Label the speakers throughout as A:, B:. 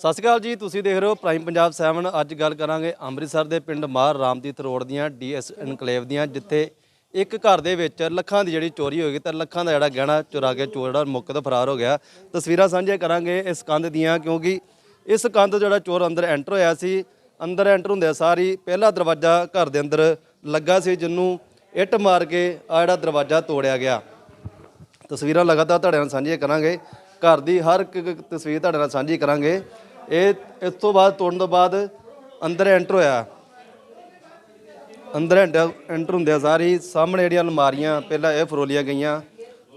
A: ਸਤਿ ਸ਼੍ਰੀ ਅਕਾਲ ਜੀ, ਤੁਸੀਂ ਦੇਖ ਰਹੇ ਹੋ ਪ੍ਰਾਈਮ ਪੰਜਾਬ 7 ਅੱਜ ਗੱਲ ਕਰਾਂਗੇ ਅੰਮ੍ਰਿਤਸਰ ਦੇ ਪਿੰਡ ਮਾਰ ਰਾਮਦੀਤ ਰੋਡ ਦੀਆਂ ਡੀਐਸ ਇਨਕਲੇਵ ਦੀਆਂ, ਜਿੱਥੇ ਇੱਕ ਘਰ ਦੇ ਵਿੱਚ ਲੱਖਾਂ ਦੀ ਜਿਹੜੀ ਚੋਰੀ ਹੋ ਗਈ ਤਾਂ ਲੱਖਾਂ ਦਾ ਜਿਹੜਾ ਗਹਿਣਾ ਚੁਰਾ ਕੇ ਚੋਰ ਜਿਹੜਾ ਮੌਕੇ ਤੋਂ ਫਰਾਰ ਹੋ ਗਿਆ। ਤਸਵੀਰਾਂ ਸਾਂਝੀਆਂ ਕਰਾਂਗੇ ਇਸ ਕੰਧ ਦੀਆਂ, ਕਿਉਂਕਿ ਇਸ ਕੰਧ ਜਿਹੜਾ ਚੋਰ ਅੰਦਰ ਐਂਟਰ ਹੋਇਆ ਸੀ, ਅੰਦਰ ਐਂਟਰ ਹੁੰਦਿਆਂ ਸਾਰੀ ਪਹਿਲਾ ਦਰਵਾਜ਼ਾ ਘਰ ਦੇ ਅੰਦਰ ਲੱਗਾ ਸੀ ਜਿਹਨੂੰ ਇੱਟ ਮਾਰ ਕੇ ਆ ਜਿਹੜਾ ਦਰਵਾਜ਼ਾ ਤੋੜਿਆ ਗਿਆ। ਤਸਵੀਰਾਂ ਲਗਾਤਾਰ ਤੁਹਾਡੇ ਨਾਲ ਸਾਂਝੀਆਂ ਕਰਾਂਗੇ। ਘਰ ਦੀ ਹਰ ਇੱਕ ਤਸਵੀਰ ਤੁਹਾਡੇ ਨਾਲ ਸਾਂਝੀ ਕਰਾਂਗੇ। ਇਹ ਇਸ ਤੋਂ ਬਾਅਦ ਤੋੜਨ ਤੋਂ ਬਾਅਦ ਅੰਦਰ ਐਂਟਰ ਹੋਇਆ। ਅੰਦਰ ਐਂਟਰ ਐਂਟਰ ਹੁੰਦਿਆਂ ਸਾਰੀ ਸਾਹਮਣੇ ਜਿਹੜੀਆਂ ਅਲਮਾਰੀਆਂ, ਪਹਿਲਾਂ ਇਹ ਫਰੋਲੀਆਂ ਗਈਆਂ।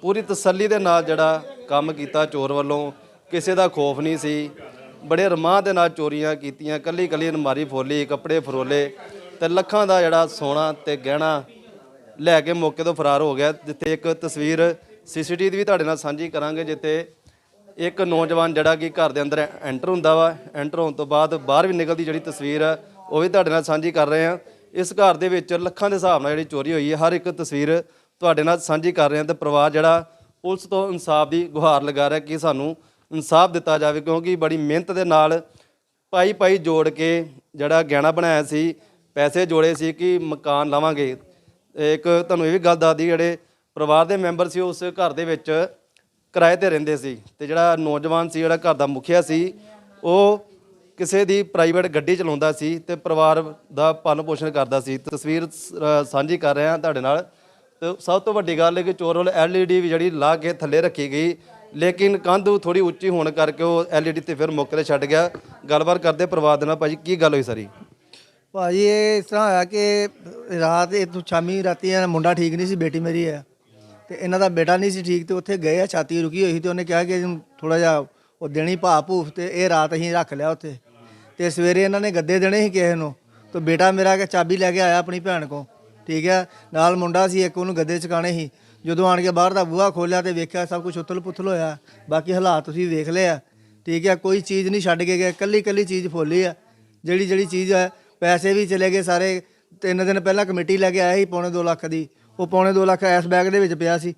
A: ਪੂਰੀ ਤਸੱਲੀ ਦੇ ਨਾਲ ਜਿਹੜਾ ਕੰਮ ਕੀਤਾ ਚੋਰ ਵੱਲੋਂ, ਕਿਸੇ ਦਾ ਖੋਫ ਨਹੀਂ ਸੀ। ਬੜੇ ਰਮਾਂ ਦੇ ਨਾਲ ਚੋਰੀਆਂ ਕੀਤੀਆਂ ਕੱਲੀ ਕੱਲੀ ਅਲਮਾਰੀ ਫੋਲੀ ਕੱਪੜੇ ਫਰੋਲੇ ਤੇ ਲੱਖਾਂ ਦਾ ਜਿਹੜਾ ਸੋਨਾ ਤੇ ਗਹਿਣਾ ਲੈ ਕੇ ਮੌਕੇ ਤੋਂ ਫਰਾਰ ਹੋ ਗਿਆ, ਜਿੱਥੇ ਇੱਕ ਤਸਵੀਰ ਸੀਸੀਟੀਵੀ ਦੀ ਵੀ ਤੁਹਾਡੇ ਨਾਲ ਸਾਂਝੀ ਕਰਾਂਗੇ, ਜਿੱਥੇ ਇੱਕ ਨੌਜਵਾਨ ਜਿਹੜਾ ਕਿ ਘਰ ਦੇ ਅੰਦਰ ਐਂਟਰ ਹੁੰਦਾ ਵਾ ਐਂਟਰ ਹੋਣ ਤੋਂ ਬਾਅਦ ਬਾਹਰ ਵੀ ਨਿਕਲਦੀ ਜਿਹੜੀ ਤਸਵੀਰ ਆ, ਉਹ ਵੀ ਤੁਹਾਡੇ ਨਾਲ ਸਾਂਝੀ ਕਰ ਰਹੇ ਹਾਂ। ਇਸ ਘਰ ਦੇ ਵਿੱਚ ਲੱਖਾਂ ਦੇ ਹਿਸਾਬ ਨਾਲ ਜਿਹੜੀ ਚੋਰੀ ਹੋਈ ਹੈ, ਹਰ ਇੱਕ ਤਸਵੀਰ ਤੁਹਾਡੇ ਨਾਲ ਸਾਂਝੀ ਕਰ ਰਹੇ ਹਾਂ ਤੇ ਪਰਿਵਾਰ ਜਿਹੜਾ ਪੁਲਿਸ ਤੋਂ ਇਨਸਾਫ ਦੀ ਗੁਹਾਰ ਲਗਾ ਰਿਹਾ ਕਿ ਸਾਨੂੰ ਇਨਸਾਫ ਦਿੱਤਾ ਜਾਵੇ, ਕਿਉਂਕਿ ਬੜੀ ਮਿਹਨਤ ਦੇ ਨਾਲ ਪਾਈ ਪਾਈ ਜੋੜ ਕੇ ਜਿਹੜਾ ਗਹਿਣਾ ਬਣਾਇਆ ਸੀ, ਪੈਸੇ ਜੋੜੇ ਸੀ ਕਿ ਮਕਾਨ ਲਵਾਂਗੇ। ਇੱਕ ਤੁਹਾਨੂੰ ਇਹ ਵੀ ਗੱਲ ਦੱਸਦੀ, ਜਿਹੜੇ ਪਰਿਵਾਰ ਦੇ ਮੈਂਬਰ ਸੀ, ਉਸ ਘਰ ਦੇ ਵਿੱਚ ਕਿਰਾਏ ਤੇ ਰਹਿੰਦੇ ਸੀ ਤੇ ਜਿਹੜਾ ਨੌਜਵਾਨ ਸੀ, ਜਿਹੜਾ ਘਰ ਦਾ ਮੁਖੀਆ ਸੀ, ਉਹ ਕਿਸੇ ਦੀ ਪ੍ਰਾਈਵੇਟ ਗੱਡੀ ਚਲਾਉਂਦਾ ਸੀ ਤੇ ਪਰਿਵਾਰ ਦਾ ਪਾਲਣ ਪੋਸ਼ਣ ਕਰਦਾ ਸੀ। ਤਸਵੀਰ ਸਾਂਝੀ ਕਰ ਰਹੇ ਹਾਂ ਤੁਹਾਡੇ ਨਾਲ। ਤੇ ਸਭ ਤੋਂ ਵੱਡੀ ਗੱਲ ਹੈ ਕਿ ਚੋਰ ਵੱਲ ਐਲਈਡੀ ਵੀ ਜਿਹੜੀ ਲਾ ਕੇ ਥੱਲੇ ਰੱਖੀ ਗਈ, ਲੇਕਿਨ ਕੰਧ ਥੋੜੀ ਉੱਚੀ ਹੋਣ ਕਰਕੇ ਉਹ ਐਲਈਡੀ ਤੇ ਫਿਰ ਮੌਕੇ ਤੇ ਛੱਡ ਗਿਆ। ਗੱਲਬਾਤ ਕਰਦੇ ਪਰਿਵਾਰ ਦੇ ਨਾਲ ਭਾਜੀ, ਕੀ ਗੱਲ ਹੋਈ ਸਾਰੀ?
B: ਭਾਜੀ, ਇਹ ਇਸ ਤਰ੍ਹਾਂ ਹੋਇਆ ਕਿ ਰਾਤ, ਇਹ ਸ਼ਾਮੀ ਰਾਤੀ ਮੁੰਡਾ ਠੀਕ ਨਹੀਂ ਸੀ, ਬੇਟੀ ਮੇਰੀ ਹੈ। ਤੇ ਇਹਨਾਂ ਦਾ ਬੇਟਾ ਨਹੀਂ ਸੀ ਠੀਕ ਤੇ ਉੱਥੇ ਗਏ ਆ, ਛਾਤੀ ਰੁਕੀ ਹੋਈ ਸੀ ਤੇ ਉਹਨੇ ਕਿਹਾ ਕਿ ਥੋੜਾ ਜਿਹਾ ਉਹ ਦੇਣੀ ਭਾ ਭੂਫ ਤੇ ਇਹ ਰਾਤ ਅਸੀਂ ਰੱਖ ਲਿਆ ਉੱਥੇ। ਤੇ ਸਵੇਰੇ ਇਹਨਾਂ ਨੇ ਗੱਦੇ ਦੇਣੇ ਸੀ ਕਿਸੇ ਨੂੰ। ਤੇ ਬੇਟਾ ਮੇਰਾ ਕਿ ਚਾਬੀ ਲੈ ਕੇ ਆਇਆ ਆਪਣੀ ਭੈਣ ਕੋ ਠੀਕ ਹੈ ਨਾਲ ਮੁੰਡਾ ਸੀ ਇੱਕ, ਉਹਨੂੰ ਗੱਦੇ ਚਕਾਣੇ ਸੀ। ਜਦੋਂ ਆਣ ਕੇ ਬਾਹਰ ਦਾ ਬੂਹਾ ਖੋਲਿਆ ਤੇ ਵੇਖਿਆ ਸਭ ਕੁਝ ਉਥਲ ਪੁਥਲ ਹੋਇਆ। ਬਾਕੀ ਹਾਲਾਤ ਤੁਸੀਂ ਵੇਖ ਲਿਆ ਠੀਕ ਹੈ ਕੋਈ ਚੀਜ਼ ਨਹੀਂ ਛੱਡ ਕੇ ਗਏ ਕੱਲੀ ਕੱਲੀ ਚੀਜ਼ ਫੋਲੀ ਆ। ਜਿਹੜੀ ਜਿਹੜੀ ਚੀਜ਼ ਹੈ ਪੈਸੇ ਵੀ ਚਲੇ ਗਏ ਸਾਰੇ। ਤਿੰਨ ਦਿਨ ਪਹਿਲਾਂ ਕਮੇਟੀ ਲੈ ਕੇ ਆਇਆ ਸੀ ਪੌਣੇ 2 ਲੱਖ ਦੀ। ਉਹ ਪੌਣੇ 2 ਲੱਖ ਐਸ ਬੈਗ ਦੇ ਵਿੱਚ ਪਿਆ ਸੀ।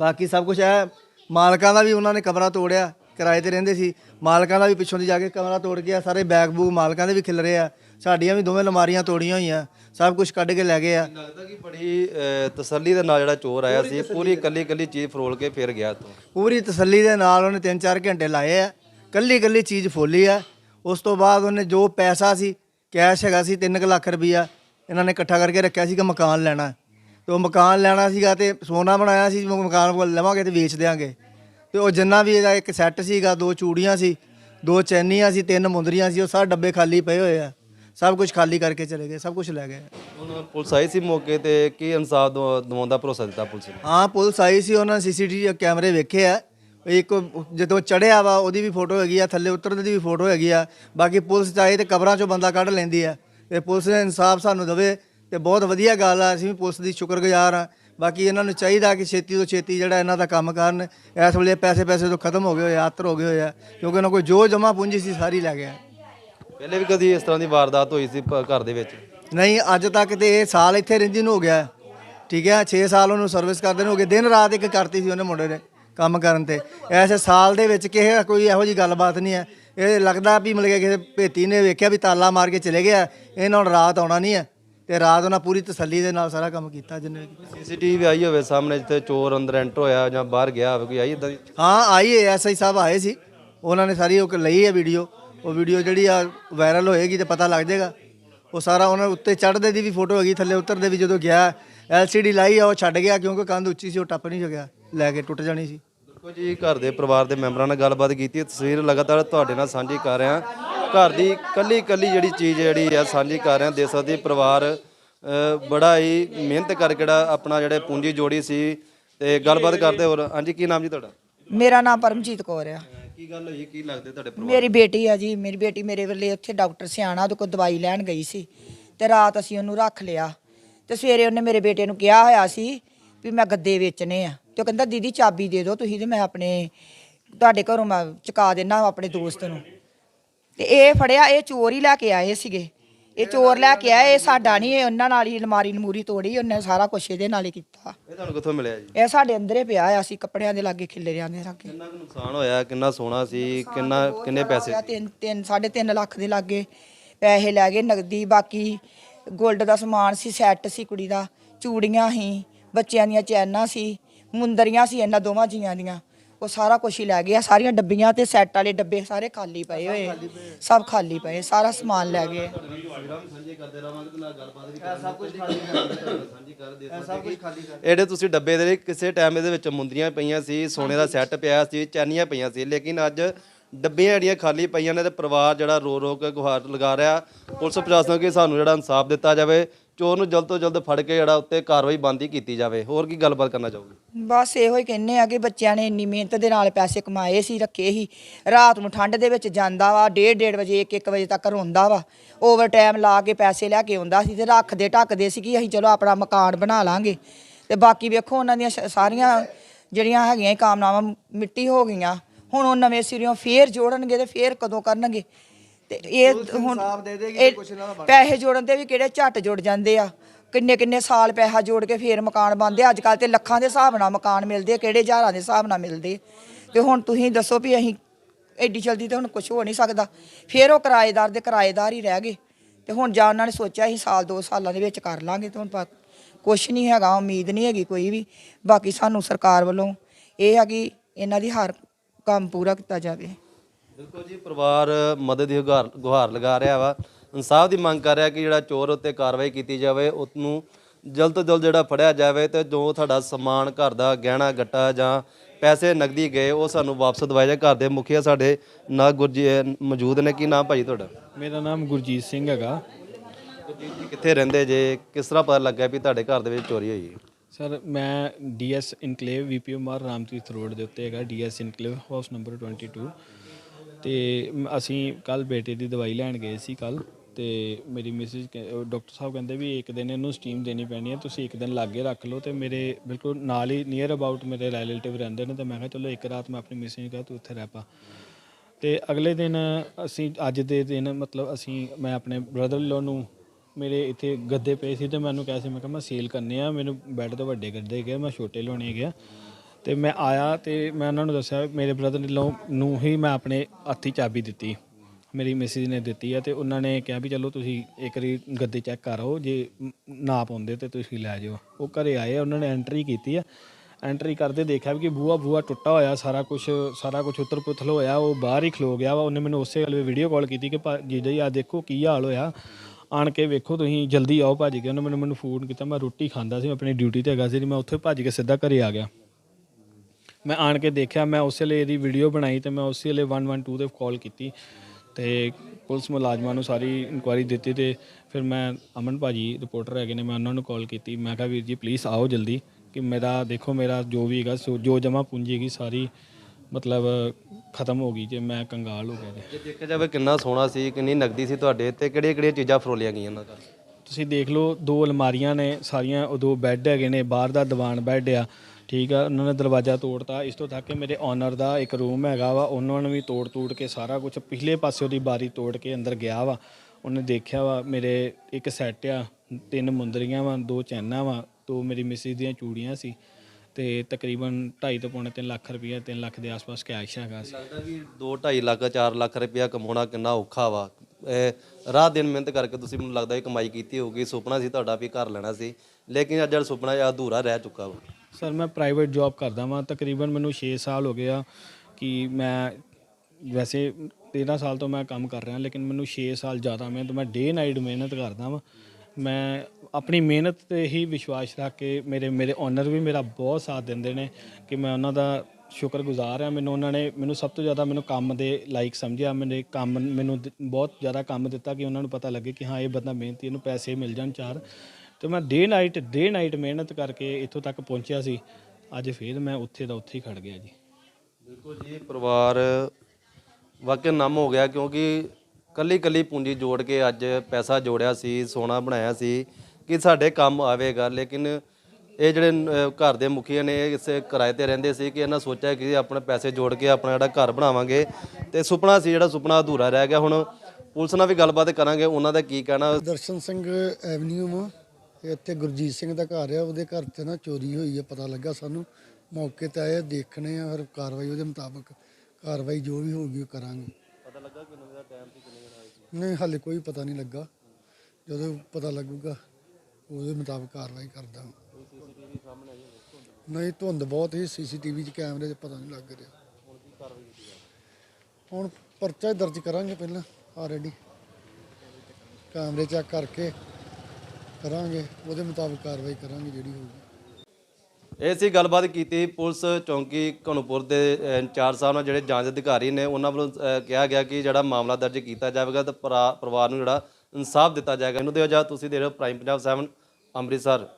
B: ਬਾਕੀ ਸਭ ਕੁਝ ਹੈ ਮਾਲਕਾਂ ਦਾ ਵੀ ਉਹਨਾਂ ਨੇ ਕਮਰਾ ਤੋੜਿਆ ਕਿਰਾਏ ਤੇ ਰਹਿੰਦੇ ਸੀ। ਮਾਲਕਾਂ ਦਾ ਵੀ ਪਿੱਛੋਂ ਦੀ ਜਾ ਕੇ ਕਮਰਾ ਤੋੜ ਗਿਆ ਸਾਰੇ ਬੈਗ ਬੂਗ ਮਾਲਕਾਂ ਦੇ ਵੀ ਖਿਲ ਰਹੇ ਆ। ਸਾਡੀਆਂ ਵੀ ਦੋਵੇਂ ਅਲਮਾਰੀਆਂ ਤੋੜੀਆਂ ਹੋਈਆਂ ਸਭ ਕੁਝ ਕੱਢ ਕੇ ਲੈ ਗਏ ਆ।
A: ਲੱਗਦਾ ਕਿ ਬੜੀ ਤਸੱਲੀ ਦੇ ਨਾਲ ਜਿਹੜਾ ਚੋਰ ਆਇਆ ਸੀ ਪੂਰੀ ਕੱਲੀ ਕੱਲੀ ਚੀਜ਼ ਫਰੋਲ ਕੇ ਫਿਰ ਗਿਆ ਤੋਂ
B: ਪੂਰੀ ਤਸੱਲੀ ਦੇ ਨਾਲ ਉਹਨੇ 3-4 ਘੰਟੇ ਲਾਏ ਆ। ਕੱਲੀ ਕੱਲੀ ਚੀਜ਼ ਫੋਲੀ ਆ। ਉਸ ਤੋਂ ਬਾਅਦ ਉਹਨੇ ਜੋ ਪੈਸਾ ਸੀ ਕੈਸ਼ ਹੈਗਾ ਸੀ 3 ਲੱਖ ਰੁਪਈਆ ਇਹਨਾਂ ਨੇ ਇਕੱਠਾ ਕਰਕੇ ਰੱਖਿਆ ਸੀ ਕਿ ਮਕਾਨ ਲੈਣਾ। ਤੇ ਉਹ ਮਕਾਨ ਲੈਣਾ ਸੀਗਾ ਤੇ ਸੋਨਾ ਬਣਾਇਆ ਸੀ ਮ- ਮਕਾਨ ਕੋਲ ਲਵਾਂਗੇ ਤੇ ਵੇਚ ਦਿਆਂਗੇ। ਤੇ ਉਹ ਜਿੰਨਾ ਵੀ ਇਹਦਾ ਇੱਕ ਸੈੱਟ ਸੀਗਾ ਦੋ ਚੂੜੀਆਂ ਸੀ ਦੋ ਚੈਨੀਆਂ ਸੀ ਤਿੰਨ ਮੁੰਦਰੀਆਂ ਸੀ ਉਹ ਸਾਰੇ ਡੱਬੇ ਖਾਲੀ ਪਏ ਹੋਏ ਆ। ਸਭ ਕੁਝ ਖਾਲੀ ਕਰਕੇ ਚਲੇ ਗਏ ਸਭ ਕੁਝ ਲੈ ਗਏ।
A: ਹੁਣ ਪੁਲਿਸ ਆਈ ਸੀ ਮੌਕੇ ਤੇ ਕੀ ਇਨਸਾਫ ਦਿਵਾਉਣ ਦਾ ਭਰੋਸਾ ਦਿੱਤਾ ਪੁਲਿਸ ਨੇ?
B: ਹਾਂ ਪੁਲਿਸ ਆਈ ਸੀ ਉਹਨਾਂ ਨੇ ਸੀਸੀਟੀਵੀ ਕੈਮਰੇ ਵੇਖੇ ਆ। ਇੱਕ ਜਦੋਂ ਚੜਿਆ ਵਾ ਉਹਦੀ ਵੀ ਫੋਟੋ ਹੈਗੀ ਆ ਥੱਲੇ ਉਤਰਦੇ ਦੀ ਵੀ ਫੋਟੋ ਹੈਗੀ ਆ। ਬਾਕੀ ਪੁਲਿਸ ਚਾਹੇ ਤੇ ਕਬਰਾਂ ਚੋਂ ਬੰਦਾ ਕੱਢ ਲੈਂਦੀ ਆ ਤੇ ਪੁਲਿਸ ਨੇ ਇਨਸਾਫ ਸਾਨੂੰ ਦੇਵੇ ਤੇ ਬਹੁਤ ਵਧੀਆ ਗੱਲ ਆ ਅਸੀਂ ਵੀ ਪੁਲਿਸ ਦੀ ਸ਼ੁਕਰਗੁਜ਼ਾਰ ਆ। ਬਾਕੀ ਇਹਨਾਂ ਨੂੰ ਚਾਹੀਦਾ ਕਿ ਛੇਤੀ ਤੋਂ ਛੇਤੀ ਜਿਹੜਾ ਇਹਨਾਂ ਦਾ ਕੰਮ ਕਰਨ ਇਸ ਵੇਲੇ ਪੈਸੇ ਪੈਸੇ ਤੋਂ ਖਤਮ ਹੋ ਗਏ ਹੋਏ ਆਤਰ ਹੋ ਗਏ ਹੋਏ ਆ ਕਿਉਂਕਿ ਉਹਨਾਂ ਕੋਈ ਜੋ ਜਮਾ ਪੂੰਜੀ ਸੀ ਸਾਰੀ ਲੈ ਗਿਆ
A: ਪਹਿਲੇ ਵੀ ਕਦੀ ਇਸ ਤਰ੍ਹਾਂ ਦੀ ਵਾਰਦਾਤ ਹੋਈ ਸੀ ਪ- ਘਰ ਦੇ ਵਿੱਚ?
B: ਨਹੀਂ ਅੱਜ ਤੱਕ ਤੇ ਇਹ ਸਾਲ ਇੱਥੇ ਰਹਿੰਦੀ ਨੂੰ ਹੋ ਗਿਆ। ਹੈ। ਠੀਕ ਹੈ 6 ਸਾਲ ਉਹਨੂੰ ਸਰਵਿਸ ਕਰਦੇ ਨੂੰ ਹੋ ਗਏ। ਦਿਨ ਰਾਤ ਇੱਕ ਕਰਤੀ ਸੀ ਉਹਨੇ ਮੁੰਡੇ ਨੇ ਕੰਮ ਕਰਨ ਤੇ। ਐਸੇ ਸਾਲ ਦੇ ਵਿੱਚ ਕਿਸੇ ਕੋਈ ਇਹੋ ਜੀ ਗੱਲਬਾਤ ਨਹੀਂ ਹੈ ਇਹ ਲੱਗਦਾ ਵੀ ਮਿਲ ਗਿਆ ਕਿਸੇ ਭੇਤੀ ਨੇ ਵੇਖਿਆ ਵੀ ਤਾਲਾ ਮਾਰ ਕੇ ਚਲੇ ਗਿਆ। ਇਹਨਾਂ ਹੁਣ ਰਾਤ ਆਉਣਾ ਨਹੀਂ ਹੈ ਤੇ ਰਾਤ ਉਹਨਾਂ ਪੂਰੀ ਤਸੱਲੀ ਦੇ ਨਾਲ ਸਾਰਾ ਕੰਮ ਕੀਤਾ ਜਿੰਨੇ।
A: ਸੀਸੀਟੀਵੀ ਆਈ ਹੋਵੇ ਸਾਹਮਣੇ ਜਿੱਥੇ ਚੋਰ ਅੰਦਰ ਐਂਟਰ ਹੋਇਆ ਜਾਂ ਬਾਹਰ ਗਿਆ ਹੋਵੇ ਕੋਈ ਆਈ ਇਦਾਂ ਦੀ?
B: ਹਾਂ ਆਈ ਐਸਆਈ ਸਾਹਿਬ ਆਏ ਸੀ। ਉਹਨਾਂ ਨੇ ਸਾਰੀ ਉਹ ਲਈ ਹੈ ਵੀਡੀਓ ਉਹ ਵੀਡੀਓ ਜਿਹੜੀ ਆ ਵਾਇਰਲ ਹੋਏਗੀ ਤੇ ਪਤਾ ਲੱਗ ਜਾਏਗਾ। ਉਹ ਸਾਰਾ ਉਹਨਾਂ ਉੱਤੇ ਚੜ੍ਹਦੇ ਦੀ ਵੀ ਫੋਟੋ ਹੈਗੀ ਥੱਲੇ ਉਤਰਦੇ ਵੀ ਜਦੋਂ ਗਿਆ ਐਲਸੀਡੀ ਲਾਈ ਆ ਉਹ ਛੱਡ ਗਿਆ ਕਿਉਂਕਿ ਕੰਧ ਉੱਚੀ ਸੀ ਉਹ ਟੱਪ ਨਹੀਂ ਸਕਿਆ ਲੈ ਕੇ ਟੁੱਟ ਜਾਣੀ ਸੀ।
A: ਦੇਖੋ ਜੀ ਘਰ ਦੇ ਪਰਿਵਾਰ ਦੇ ਮੈਂਬਰਾਂ ਨਾਲ ਗੱਲਬਾਤ ਕੀਤੀ। ਤਸਵੀਰ ਲਗਾਤਾਰ ਤੁਹਾਡੇ ਨਾਲ ਸਾਂਝੀ ਕਰ ਰਿਹਾ। ਘਰ ਦੀ ਕੱਲੀ ਕੱਲੀ ਜਿਹੜੀ ਚੀਜ਼ ਜਿਹੜੀ ਆ ਸਾਂਝੀ ਕਰ ਰਿਹਾ ਦੇ ਸਕਦੇ ਪਰਿਵਾਰ ਬੜਾ ਹੀ ਮਿਹਨਤ ਕਰਕੇ ਜਿਹੜਾ ਆਪਣਾ ਜਿਹੜੇ ਪੂੰਜੀ ਜੋੜੀ ਸੀ ਤੇ ਗੱਲਬਾਤ ਕਰਦੇ ਹੋਰ। ਹਾਂਜੀ ਕੀ ਨਾਮ ਜੀ ਤੁਹਾਡਾ?
C: ਮੇਰਾ ਨਾਮ ਪਰਮਜੀਤ ਕੌਰ ਆ।
A: ਕੀ ਗੱਲ ਹੋਈ? ਕੀ ਲੱਗਦੇ ਤੁਹਾਡੇ ਪਰਿਵਾਰ?
C: ਮੇਰੀ ਬੇਟੀ ਆ ਜੀ। ਮੇਰੀ ਬੇਟੀ ਮੇਰੇ ਵੇਲੇ ਉੱਥੇ ਡਾਕਟਰ ਸਿਆਣਾ ਉਹਦੇ ਕੋਲ ਦਵਾਈ ਲੈਣ ਗਈ ਸੀ ਤੇ ਰਾਤ ਅਸੀਂ ਉਹਨੂੰ ਰੱਖ ਲਿਆ। ਤੇ ਸਵੇਰੇ ਉਹਨੇ ਮੇਰੇ ਬੇਟੇ ਨੂੰ ਕਿਹਾ ਹੋਇਆ ਸੀ ਵੀ ਮੈਂ ਗੱਦੇ ਵੇਚਣੇ ਆ। ਤੇ ਉਹ ਕਹਿੰਦਾ ਦੀਦੀ ਚਾਬੀ ਦੇ ਦਿਓ ਤੁਸੀਂ ਤੇ ਮੈਂ ਆਪਣੇ ਤੁਹਾਡੇ ਘਰੋਂ ਮੈਂ ਚੁਕਾ ਦੇਣਾ ਆਪਣੇ ਦੋਸਤ ਨੂੰ। ਤੇ ਇਹ ਫੜਿਆ ਇਹ ਚੋਰ ਹੀ ਲੈ ਕੇ ਆਏ ਸੀਗੇ। ਇਹ ਚੋਰ ਲੈ ਕੇ ਆਇਆ ਇਹ ਸਾਡਾ ਨਹੀਂ ਇਹ ਉਹਨਾਂ ਨਾਲ ਹੀ ਅਲਮਾਰੀ ਨਮੂਰੀ ਤੋੜੀ ਉਹਨੇ ਸਾਰਾ ਕੁਛ ਇਹਦੇ ਨਾਲ ਹੀ ਕੀਤਾ।
A: ਇਹ ਤੁਹਾਨੂੰ ਕਿੱਥੋਂ ਮਿਲਿਆ ਜੀ?
C: ਇਹ ਸਾਡੇ ਅੰਦਰੇ ਪਿਆ ਆ ਅਸੀਂ ਕੱਪੜਿਆਂ ਦੇ ਲਾਗੇ ਖਿੱਲੇ ਜਾਂਦੇ ਲਾਗੇ।
A: ਕਿੰਨਾ ਕੁ ਨੁਕਸਾਨ ਹੋਇਆ ਕਿੰਨਾ ਸੋਨਾ ਸੀ ਕਿੰਨਾ ਕਿੰਨੇ ਪੈਸੇ
C: ਤਿੰਨ ਸਾਢੇ ਤਿੰਨ ਲੱਖ ਦੇ ਲਾਗੇ ਪੈਸੇ ਲੈ ਗਏ ਨਗਦੀ ਬਾਕੀ 골ਡ ਦਾ ਸਮਾਨ ਸੀ ਸੈੱਟ ਸੀ ਕੁੜੀ ਦਾ ਚੂੜੀਆਂ ਸੀ ਬੱਚਿਆਂ ਦੀਆਂ ਚੈਨਾਂ ਸੀ ਮੁੰਦਰੀਆਂ ਸੀ ਇਹਨਾਂ ਦੋਵਾਂ ਜੀਆਂ ਦੀਆਂ। ਉਹ ਸਾਰਾ ਕੁਝ ਹੀ ਲੈ ਗਏ ਆ। ਸਾਰੀਆਂ ਡੱਬੀਆਂ ਤੇ ਸੈੱਟ ਵਾਲੇ ਡੱਬੇ ਸਾਰੇ ਖਾਲੀ ਪਏ ਹੋਏ। ਸਭ ਖਾਲੀ ਪਏ। ਸਾਰਾ ਸਮਾਨ ਲੈ ਗਏ।
A: ਇਹਦੇ ਤੁਸੀਂ ਡੱਬੇ ਦੇ ਕਿਸੇ ਟਾਈਮ ਇਹਦੇ ਵਿੱਚ ਮੁੰਦਰੀਆਂ ਪਈਆਂ ਸੀ ਸੋਨੇ ਦਾ ਸੈੱਟ ਪਿਆ ਸੀ ਚੈਨੀਆਂ ਪਈਆਂ ਸੀ। ਲੇਕਿਨ ਅੱਜ ਡੱਬੀਆਂ ਜਿਹੜੀਆਂ ਖਾਲੀ ਪਈਆਂ ਨੇ ਤੇ ਪਰਿਵਾਰ ਜਿਹੜਾ ਰੋ ਰੋ ਕੇ ਗੁਹਾਰ ਲਗਾ ਰਿਹਾ। ਪੁਲਿਸ ਪ੍ਰਸ਼ਾਸਨ ਕਿ ਸਾਨੂੰ ਜਿਹੜਾ ਇਨਸਾਫ ਦਿੱਤਾ ਜਾਵੇ। ਚੋਰ ਨੂੰ ਜਲਦ ਤੋਂ ਜਲਦ ਫੜ ਕੇ ਜਿਹੜਾ ਉੱਤੇ ਕਾਰਵਾਈ ਬੰਦੀ ਕੀਤੀ ਜਾਵੇ। ਹੋਰ ਕੀ ਗੱਲਬਾਤ ਕਰਨਾ ਚਾਹੋਗੇ?
C: ਬਸ ਇਹੋ ਹੀ ਕਹਿੰਨੇ ਆ ਕਿ ਬੱਚਿਆਂ ਨੇ ਇੰਨੀ ਮਿਹਨਤ ਦੇ ਨਾਲ ਪੈਸੇ ਕਮਾਏ ਸੀ, ਰੱਖੇ ਸੀ। ਰਾਤ ਨੂੰ ਠੰਡ ਦੇ ਵਿੱਚ ਜਾਂਦਾ ਵਾ 1:30 ਵਜੇ 1-1 ਵਜੇ ਤੱਕ ਰੋਂਦਾ ਵਾ। ਓਵਰ ਟਾਈਮ ਲਾ ਕੇ ਪੈਸੇ ਲੈ ਕੇ ਆਉਂਦਾ ਸੀ ਤੇ ਰੱਖਦੇ, ਢੱਕਦੇ ਸੀ ਕਿ ਅਸੀਂ ਚਲੋ ਆਪਣਾ ਮਕਾਨ ਬਣਾ ਲਾਂਗੇ। ਤੇ ਬਾਕੀ ਵੇਖੋ ਉਹਨਾਂ ਦੀਆਂ ਸ਼- ਸਾਰੀਆਂ ਜਿਹੜੀਆਂ ਹੈਗੀਆਂ ਇਹ ਕਾਮਨਾਵਾਂ ਮਿੱਟੀ ਹੋ ਗਈਆਂ। ਹੁਣ ਉਹ ਨਵੇਂ ਸਿਰਿਓਂ ਫੇਰ ਜੋੜਨਗੇ ਤੇ ਫੇਰ ਕਦੋਂ ਕਰਨਗੇ? ਤੇ ਇਹ ਹੁਣ ਇਹ ਪੈਸੇ ਜੋੜਨ ਤੇ ਵੀ ਕਿਹੜੇ ਝੱਟ ਜੁੜ ਜਾਂਦੇ ਆ। ਕਿੰਨੇ ਕਿੰਨੇ ਸਾਲ ਪੈਸਾ ਜੋੜ ਕੇ ਫੇਰ ਮਕਾਨ ਬਣਦੇ ਅੱਜ ਕੱਲ ਤੇ ਲੱਖਾਂ ਦੇ ਹਿਸਾਬ ਨਾਲ ਮਕਾਨ ਮਿਲਦੇ ਆ, ਕਿਹੜੇ ਹਜ਼ਾਰਾਂ ਦੇ ਹਿਸਾਬ ਨਾਲ ਮਿਲਦੇ। ਤੇ ਹੁਣ ਤੁਸੀਂ ਦੱਸੋ ਵੀ ਅਸੀਂ ਐਡੀ ਜਲਦੀ ਤੇ ਹੁਣ ਕੁਝ ਹੋ ਨਹੀਂ ਸਕਦਾ। ਫੇਰ ਉਹ ਕਿਰਾਏਦਾਰ ਦੇ ਕਿਰਾਏਦਾਰ ਹੀ ਰਹਿ ਗਏ। ਤੇ ਹੁਣ ਜਾਂ ਉਹਨਾਂ ਨੇ ਸੋਚਿਆ ਅਸੀਂ ਸਾਲ ਦੋ ਸਾਲਾਂ ਦੇ ਵਿੱਚ ਕਰ ਲਾਂਗੇ ਤੇ ਹੁਣ ਕੁਝ ਨਹੀਂ ਹੈਗਾ ਉਮੀਦ ਨਹੀਂ ਹੈਗੀ ਕੋਈ ਵੀ। ਬਾਕੀ ਸਾਨੂੰ ਸਰਕਾਰ ਵੱਲੋਂ ਇਹ ਆ ਕਿ ਇਹਨਾਂ ਦੀ ਹਰ ਕੰਮ ਪੂਰਾ ਕੀਤਾ ਜਾਵੇ।
A: ਬਿਲਕੁਲ ਜੀ ਪਰਿਵਾਰ ਮਦਦ ਦੀ ਗੁਹਾਰ ਗੁਹਾਰ ਲਗਾ ਰਿਹਾ ਵਾ। ਇਨਸਾਫ ਦੀ ਮੰਗ ਕਰ ਰਿਹਾ ਕਿ ਜਿਹੜਾ ਚੋਰ ਉੱਤੇ ਕਾਰਵਾਈ ਕੀਤੀ ਜਾਵੇ ਉਸ ਨੂੰ ਜਲਦ ਤੋਂ ਜਲਦ ਜਿਹੜਾ ਫੜਿਆ ਜਾਵੇ ਤੇ ਜੋ ਤੁਹਾਡਾ ਸਮਾਨ ਘਰ ਦਾ ਗਹਿਣਾ ਗੱਟਾ ਜਾਂ ਪੈਸੇ ਨਗਦੀ ਗਏ ਉਹ ਸਾਨੂੰ ਵਾਪਸ ਦਵਾਏ ਜਾ ਘਰ ਦੇ ਮੁਖੀਆ ਸਾਡੇ ਨਾਲ ਗੁਰਜੀ ਮੌਜੂਦ ਨੇ। ਕੀ ਨਾਮ ਭਾਜੀ ਤੁਹਾਡਾ?
D: ਮੇਰਾ ਨਾਮ ਗੁਰਜੀਤ ਸਿੰਘ ਹੈਗਾ।
A: ਗੁਰਜੀਤ ਜੀ ਕਿੱਥੇ ਰਹਿੰਦੇ ਜੇ? ਕਿਸ ਤਰ੍ਹਾਂ ਪਤਾ ਲੱਗਾ ਵੀ ਤੁਹਾਡੇ ਘਰ ਦੇ ਵਿੱਚ ਚੋਰੀ ਹੋਈ ਹੈ?
D: ਸਰ ਮੈਂ ਡੀਐਸ ਇਨਕਲੇਵ ਵੀਪੀਓ ਮਾਰ ਰਾਮਤੀਰਥ ਰੋਡ ਦੇ ਉੱਤੇ ਹੈਗਾ ਡੀਐਸ ਇਨਕਲੇਵ ਹਾਊਸ ਨੰਬਰ 22 ਤੇ ਮ- ਅਸੀਂ ਕੱਲ ਬੇਟੇ ਦੀ ਦਵਾਈ ਲੈਣ ਗਏ ਸੀ ਕੱਲ ਤੇ ਮੇਰੀ ਮਿਸਿਸ ਡਾਕਟਰ ਸਾਹਿਬ ਕਹਿੰਦੇ ਵੀ ਇੱਕ ਦਿਨ ਇਹਨੂੰ ਸਟੀਮ ਦੇਣੀ ਪੈਣੀ ਹੈ, ਤੁਸੀਂ ਇੱਕ ਦਿਨ ਲਾਗੇ ਰੱਖ ਲਓ ਤੇ ਮੇਰੇ ਬਿਲਕੁਲ ਨਾਲ ਹੀ ਨੀਅਰ ਅਬਾਊਟ ਮੇਰੇ ਰਿਲੇਟਿਵ ਰਹਿੰਦੇ ਨੇ ਤੇ ਮੈਂ ਕਿਹਾ ਚਲੋ ਇੱਕ ਰਾਤ ਮੈਂ ਆਪਣੀ ਮਿਸਿਸ ਨੂੰ ਕਿਹਾ ਤੂੰ ਇੱਥੇ ਰਹਿ ਪਾ। ਤੇ ਅਗਲੇ ਦਿਨ ਅਸੀਂ, ਅੱਜ ਦੇ ਦਿਨ ਮਤਲਬ ਅਸੀਂ, ਮੈਂ ਆਪਣੇ ਬ੍ਰਦਰ ਲੋ ਨੂੰ ਮੇਰੇ ਇੱਥੇ ਗੱਦੇ ਪਏ ਸੀ ਤੇ ਮੈਨੂੰ ਕਿਹਾ ਸੀ, ਮੈਂ ਕਿਹਾ ਮੈਂ ਸੇਲ ਕਰਨੇ ਆ, ਮੈਨੂੰ ਬੈੱਡ ਤੋਂ ਵੱਡੇ ਗੱਦੇ ਗਏ, ਮੈਂ ਛੋਟੇ ਲਾਉਣੇ ਗਿਆ ਤੇ ਮੈਂ ਆਇਆ ਤੇ ਮੈਂ ਉਹਨਾਂ ਨੂੰ ਦੱਸਿਆ, ਮੇਰੇ ਬ੍ਰਦਰ ਲੋ ਨੂੰ ਹੀ ਮੈਂ ਆਪਣੇ ਹੱਥੀ ਚਾਬੀ ਦਿੱਤੀ। ਮੇਰੀ ਮਿਸਿਸ ਨੇ ਦਿੱਤੀ ਆ ਤੇ ਉਹਨਾਂ ਨੇ ਕਿਹਾ ਵੀ ਚਲੋ ਤੁਸੀਂ ਇੱਕ ਵਾਰੀ ਗੱਦੇ ਚੈੱਕ ਕਰੋ ਜੇ ਨਾ ਪਾਉਂਦੇ ਤੇ ਤੁਸੀਂ ਲੈ ਜਾਓ। ਉਹ ਘਰੇ ਆਏ ਉਹਨਾਂ ਨੇ ਐਂਟਰੀ ਕੀਤੀ ਆ। ਐਂਟਰੀ ਕਰਦੇ ਦੇਖਿਆ ਵੀ ਕਿ ਬੂਆ ਬੂਆ ਟੁੱਟਾ ਹੋਇਆ, ਸਾਰਾ ਕੁਝ ਸਾਰਾ ਕੁਝ ਉੱਤਰ ਪੁਥਲ ਹੋਇਆ, ਉਹ ਬਾਹਰ ਹੀ ਖਲੋ ਗਿਆ ਵਾ। ਉਹਨੇ ਮੈਨੂੰ ਉਸੇ ਵੇਲੇ ਵੀਡੀਓ ਕਾਲ ਕੀਤੀ ਕਿ ਭਾ- ਜੀਜਾ ਜੀ ਆ ਦੇਖੋ ਕੀ ਹਾਲ ਹੋਇਆ। ਆਣ ਕੇ ਵੇਖੋ ਤੁਸੀਂ, ਜਲਦੀ ਆਓ, ਭੱਜ ਕੇ। ਉਹਨੇ ਮੈਨੂੰ ਮੈਨੂੰ ਫੋਨ ਕੀਤਾ, ਮੈਂ ਰੋਟੀ ਖਾਂਦਾ ਸੀ, ਮੈਂ ਆਪਣੀ ਡਿਊਟੀ ਤੇ ਹੈਗਾ ਸੀ, ਮੈਂ ਉੱਥੇ ਭੱਜ ਕੇ ਸਿੱਧਾ ਘਰੇ ਆ ਗਿਆ। ਮੈਂ ਆਣ ਕੇ ਦੇਖਿਆ ਮੈਂ ਉਸੇ ਵੇਲੇ ਇਹਦੀ ਵੀਡੀਓ ਬਣਾਈ ਤੇ ਮੈਂ ਉਸੇ ਵੇਲੇ 112 ਤੇ ਕਾਲ ਕੀਤੀ ਤੇ ਪੁਲਿਸ ਮੁਲਾਜ਼ਮਾਂ ਨੂੰ ਸਾਰੀ ਇਨਕੁਆਇਰੀ ਦਿੱਤੀ ਤੇ ਫਿਰ ਮੈਂ ਅਮਨ ਭਾਜੀ ਰਿਪੋਰਟਰ ਹੈਗੇ ਨੇ ਮੈਂ ਉਹਨਾਂ ਨੂੰ ਕਾਲ ਕੀਤੀ। ਮੈਂ ਕਿਹਾ ਵੀਰ ਜੀ ਪਲੀਜ਼ ਆਓ ਜਲਦੀ ਕਿ ਮੇਰਾ ਦੇਖੋ ਮੇਰਾ ਜੋ ਵੀ ਹੈਗਾ ਸੋ- ਜੋ ਜਮਾ ਪੂੰਜੀ ਹੈਗੀ ਸਾਰੀ ਮਤਲਬ ਖਤਮ ਹੋ ਗਈ ਜੇ ਮੈਂ ਕੰਗਾਲ ਹੋ ਗਿਆ ਜੇ।
A: ਜੇ ਦੇਖਿਆ ਜਾਵੇ ਕਿੰਨਾ ਸੋਨਾ ਸੀ ਕਿੰਨੀ ਨਗਦੀ ਸੀ ਤੁਹਾਡੇ ਤੇ ਕਿਹੜੀਆਂ ਕਿਹੜੀਆਂ ਚੀਜ਼ਾਂ ਫਰੋਲੀਆਂ ਗਈਆਂ ਉਹਨਾਂ ਦਾ?
D: ਤੁਸੀਂ ਦੇਖ ਲਓ ਦੋ ਅਲਮਾਰੀਆਂ ਨੇ ਸਾਰੀਆਂ ਉਹ ਦੋ ਬੈੱਡ ਹੈਗੇ ਨੇ ਬਾਹਰ ਦਾ ਦੀਵਾਨ ਬੈੱਡ ਆ ਠੀਕ ਆ, ਉਹਨਾਂ ਨੇ ਦਰਵਾਜ਼ਾ ਤੋੜਤਾ। ਇਸ ਤੋਂ ਤੱਕ ਕਿ ਮੇਰੇ ਓਨਰ ਦਾ ਇੱਕ ਰੂਮ ਹੈਗਾ ਵਾ, ਉਹਨਾਂ ਨੂੰ ਵੀ ਤੋੜ ਤੋੜ ਕੇ ਸਾਰਾ ਕੁਝ ਪਿਛਲੇ ਪਾਸੇ ਉਹਦੀ ਬਾਰੀ ਤੋੜ ਕੇ ਅੰਦਰ ਗਿਆ ਵਾ। ਉਹਨੇ ਦੇਖਿਆ ਵਾ, ਮੇਰੇ ਇੱਕ ਸੈੱਟ ਆ, ਤਿੰਨ ਮੁੰਦਰੀਆਂ ਵਾ, ਦੋ ਚੈਨਾਂ ਵਾ, ਦੋ ਮੇਰੀ ਮਿਸਿਸ ਦੀਆਂ ਚੂੜੀਆਂ ਸੀ ਤੇ ਤਕਰੀਬਨ 2.5 ਤੋਂ ਪੌਣੇ 3 ਲੱਖ ਰੁਪਈਆ 3 ਲੱਖ ਦੇ ਆਸ-ਪਾਸ ਕੈਸ਼ ਹੈਗਾ ਸੀ।
A: ਲੱਗਦਾ ਵੀ 2.5 ਲੱਖ 4 ਲੱਖ ਰੁਪਇਆ ਕਮਾਉਣਾ ਕਿੰਨਾ ਔਖਾ ਵਾ। ਇਹ ਰਾਤ ਦਿਨ ਮਿਹਨਤ ਕਰਕੇ ਤੁਸੀਂ ਮੈਨੂੰ ਲੱਗਦਾ ਵੀ ਕਮਾਈ ਕੀਤੀ ਹੋਊਗੀ, ਸੁਪਨਾ ਸੀ ਤੁਹਾਡਾ ਵੀ ਘਰ ਲੈਣਾ ਸੀ, ਲੇਕਿਨ ਅੱਜ ਜਿਹੜਾ ਸੁਪਨਾ ਇਹ ਅਧੂਰਾ ਰਹਿ ਚੁੱਕਾ ਵਾ।
D: ਸਰ, ਮੈਂ ਪ੍ਰਾਈਵੇਟ ਜੌਬ ਕਰਦਾ ਵਾਂ। ਤਕਰੀਬਨ ਮੈਨੂੰ 6 ਸਾਲ ਹੋ ਗਏ ਆ ਕਿ ਮੈਂ ਵੈਸੇ 13 ਸਾਲ ਤੋਂ ਮੈਂ ਕੰਮ ਕਰ ਰਿਹਾ, ਲੇਕਿਨ ਮੈਨੂੰ 6 ਸਾਲ ਜ਼ਿਆਦਾ ਮਿਹਨਤ, ਮੈਂ ਡੇ ਨਾਈਟ ਮਿਹਨਤ ਕਰਦਾ ਵਾਂ। ਮੈਂ ਆਪਣੀ ਮਿਹਨਤ ਤੇ ਹੀ ਵਿਸ਼ਵਾਸ ਰੱਖ ਕੇ ਮੇਰੇ ਮੇਰੇ ਓਨਰ ਵੀ ਮੇਰਾ ਬਹੁਤ ਸਾਥ ਦਿੰਦੇ ਨੇ ਕਿ ਮੈਂ ਉਹਨਾਂ ਦਾ ਸ਼ੁਕਰਗੁਜ਼ਾਰ ਹਾਂ ਮੈਨੂੰ ਉਹਨਾਂ ਨੇ ਮੈਨੂੰ ਸਭ ਤੋਂ ਜ਼ਿਆਦਾ ਮੈਨੂੰ ਕੰਮ ਦੇ ਲਾਇਕ ਸਮਝਿਆ, ਮੈਨੇ ਕੰਮ, ਮੈਨੂੰ ਬਹੁਤ ਜ਼ਿਆਦਾ ਕੰਮ ਦਿੱਤਾ ਕਿ ਉਹਨਾਂ ਨੂੰ ਪਤਾ ਲੱਗੇ ਕਿ ਹਾਂ, ਇਹ ਬੰਦਾ ਮਿਹਨਤੀ ਇਹਨੂੰ ਪੈਸੇ ਮਿਲ ਜਾਣ ਚਾਰ। ਤੇ ਮੈਂ ਡੇ ਨਾਈਟ ਡੇ ਨਾਈਟ ਮਿਹਨਤ ਕਰਕੇ ਇੱਥੋਂ ਤੱਕ ਪਹੁੰਚਿਆ ਸੀ। ਅੱਜ ਫਿਰ ਮੈਂ ਉੱਥੇ ਦਾ ਉੱਥੇ ਹੀ ਖੜ ਗਿਆ ਜੀ।
A: ਬਿਲਕੁਲ ਜੀ ਪਰਿਵਾਰ ਵਾਕਿਆ ਨਮ ਹੋ ਗਿਆ ਕਿਉਂਕਿ ਕੱਲੀ ਕੱਲੀ ਪੂੰਜੀ ਜੋੜ ਕੇ ਅੱਜ ਪੈਸਾ ਜੋੜਿਆ ਸੀ ਸੋਨਾ ਬਣਾਇਆ ਸੀ ਕਿ ਸਾਡੇ ਕੰਮ ਆਵੇਗਾ। ਲੇਕਿਨ ਇਹ ਜਿਹੜੇ ਘਰ ਦੇ ਮੁਖੀਏ ਨੇ ਇਹ ਇਸੇ ਕਿਰਾਏ ਤੇ ਰਹਿੰਦੇ ਸੀ ਕਿ ਇਹਨਾਂ ਸੋਚਿਆ ਕਿ ਆਪਣੇ ਪੈਸੇ ਜੋੜ ਕੇ ਆਪਣਾ ਜਿਹੜਾ ਘਰ ਬਣਾਵਾਂਗੇ। ਤੇ ਸੁਪਨਾ ਸੀ ਜਿਹੜਾ ਸੁਪਨਾ ਅਧੂਰਾ ਰਹਿ ਗਿਆ। ਹੁਣ ਪੁਲਿਸ ਨਾਲ ਵੀ ਗੱਲਬਾਤ ਕਰਾਂਗੇ ਉਹਨਾਂ ਦਾ ਕੀ ਕਹਿਣਾ?
E: ਦਰਸ਼ਨ ਸਿੰਘ ਐਵਨਿਊ ਇੱਥੇ ਗੁਰਜੀਤ ਸਿੰਘ ਦਾ ਘਰ ਆ ਉਹਦੇ ਘਰ ਤੇ ਨਾ ਚੋਰੀ ਹੋਈ ਹੈ ਪਤਾ ਲੱਗਾ ਸਾਨੂੰ। ਮੌਕੇ ਤੇ ਆਏ ਦੇਖਣੇ ਆ ਫਿਰ ਕਾਰਵਾਈ ਉਹਦੇ ਮੁਤਾਬਕ ਕਾਰਵਾਈ ਜੋ ਵੀ ਹੋਊਗੀ ਉਹ ਕਰਾਂਗੇ।
A: ਪਤਾ ਲੱਗਾ ਕਿ ਦਾ ਟਾਈਮ ਸੀ ਕਿੰਨੇ ਵਜੇ ਆਏ
E: ਨਹੀਂ ਹਾਲੇ ਕੋਈ ਪਤਾ ਨਹੀਂ ਲੱਗਾ। ਜਦੋਂ ਪਤਾ ਲੱਗੂਗਾ ਉਹਦੇ ਮੁਤਾਬਕ ਕਾਰਵਾਈ ਕਰਦਾ ਨਹੀਂ ਧੁੰਦ ਬਹੁਤ ਹੀ ਸੀਸੀਟੀਵੀ 'ਚ ਕੈਮਰੇ 'ਚ ਪਤਾ ਨਹੀਂ ਲੱਗ ਰਿਹਾ। ਹੁਣ ਪਰਚਾ ਹੀ ਦਰਜ ਕਰਾਂਗੇ ਪਹਿਲਾਂ ਆਲਰੇਡੀ ਕੈਮਰੇ ਚੈੱਕ ਕਰਕੇ ਕਰਾਂਗੇ ਉਹਦੇ ਮੁਤਾਬਕ ਕਾਰਵਾਈ ਕਰਾਂਗੇ ਜਿਹੜੀ ਹੋਊਗੀ।
A: ਇਹ ਸੀ ਗੱਲਬਾਤ ਕੀਤੀ ਪੁਲਿਸ ਚੌਂਕੀ ਘਣੂਪੁਰ ਦੇ ਇੰਚਾਰਜ ਸਾਹਿਬ ਨਾਲ ਜਿਹੜੇ ਜਾਂਚ ਅਧਿਕਾਰੀ ਨੇ ਉਹਨਾਂ ਵੱਲੋਂ ਅਹ, ਕਿਹਾ ਗਿਆ ਕਿ ਜਿਹੜਾ ਮਾਮਲਾ ਦਰਜ ਕੀਤਾ ਜਾਵੇਗਾ ਤੇ ਪਰਾ- ਪਰਿਵਾਰ ਨੂੰ ਜਿਹੜਾ ਇਨਸਾਫ ਦਿੱਤਾ ਜਾਏਗਾ। ਇਹਨੂੰ ਦਿਓ ਜਾ ਤੁਸੀਂ ਦੇ ਰਹੇ ਹੋ ਪ੍ਰਾਈਮ ਪੰਜਾਬ 7 ਅੰਮ੍ਰਿਤਸਰ।